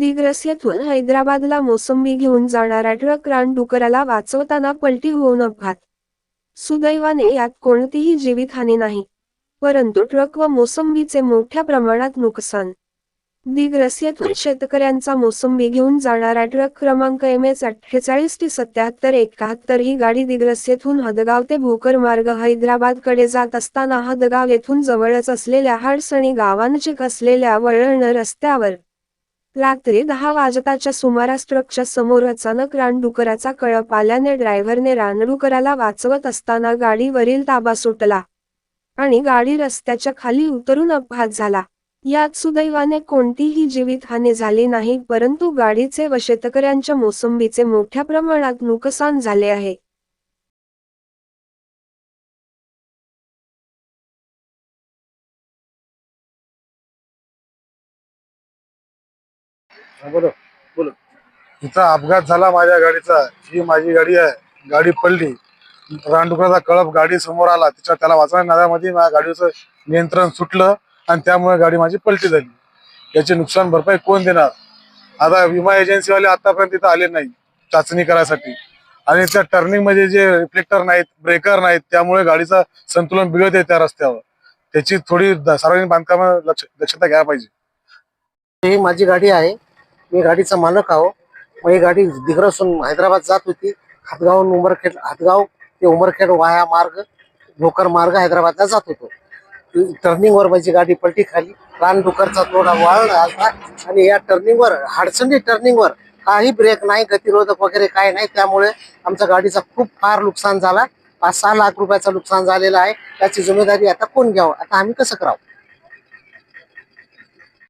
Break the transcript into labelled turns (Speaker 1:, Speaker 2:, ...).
Speaker 1: दिग्रस येथून हैदराबादला मोसंबी घेऊन जाणारा ट्रक रानडुकराला वाचवताना पलटी होऊन अपघात. सुदैवाने यात कोणतीही जीवितहानी नाही परंतु ट्रक व मोसंबीचे मोठ्या प्रमाणात नुकसान. दिग्रस येथून शेतकऱ्यांचा मोसंबी घेऊन जाणारा ट्रक क्रमांक एम एस अठ्ठेचाळीस ते सत्याहत्तर एकाहत्तर ही गाडी दिग्रस येथून हदगाव ते भोकर मार्ग हैदराबादकडे जात असताना हदगाव येथून जवळच असलेल्या हाडसणी गावांचे असलेल्या वळण रस्त्यावर रात्री दहा वाजताच्या सुमारास ट्रकच्या समोर अचानक रानडुकराचा कळप आल्याने ड्रायव्हरने रानडुकराला वाचवत असताना गाडीवरील ताबा सुटला आणि गाडी रस्त्याच्या खाली उतरून अपघात झाला. यात सुदैवाने कोणतीही जीवितहानी झाली नाही परंतु गाडीचे व शेतकऱ्यांच्या मोसंबीचे मोठ्या प्रमाणात नुकसान झाले आहे.
Speaker 2: बोलो. बोलो. इथं अपघात झाला माझ्या गाडीचा. ही माझी गाडी आहे गाडी पडली. रानडुकराचा कळप गाडी समोर आला. त्याच्या त्याला वाचवण्या नादामध्ये माझ्या गाडीचं नियंत्रण सुटलं आणि त्यामुळे गाडी माझी पलटी झाली. याची नुकसान भरपाई कोण देणार? आता विमा एजन्सीवाले आतापर्यंत इथं आले नाही चाचणी करायसाठी. आणि त्या टर्निंगमध्ये जे रिफ्लेक्टर नाहीत ब्रेकर नाहीत त्यामुळे गाडीचं संतुलन बिघडते त्या रस्त्यावर. त्याची थोडी सार्वजनिक बांधकाम लक्ष दक्षता घ्यायला पाहिजे.
Speaker 3: ही माझी गाडी आहे. मी गाडीचा मालक आहो. मग ही गाडी दिग्रसून हैदराबाद जात होती. हातगावहून उमरखेड हातगाव ते उमरखेड वाया मार्ग भोकर मार्ग हैदराबादला जात होतो. टर्निंगवर माझी गाडी पलटी खाली. रानडुकरचा थोडा वळण आणि या टर्निंगवर हाडसंडी टर्निंगवर काही ब्रेक नाही गतिरोधक वगैरे काय नाही. त्यामुळे आमच्या गाडीचा खूप फार नुकसान झाला. पाच सहा लाख रुपयाचं नुकसान झालेलं आहे. त्याची जिम्मेदारी आता कोण घ्यावं? आता आम्ही कसं करावं?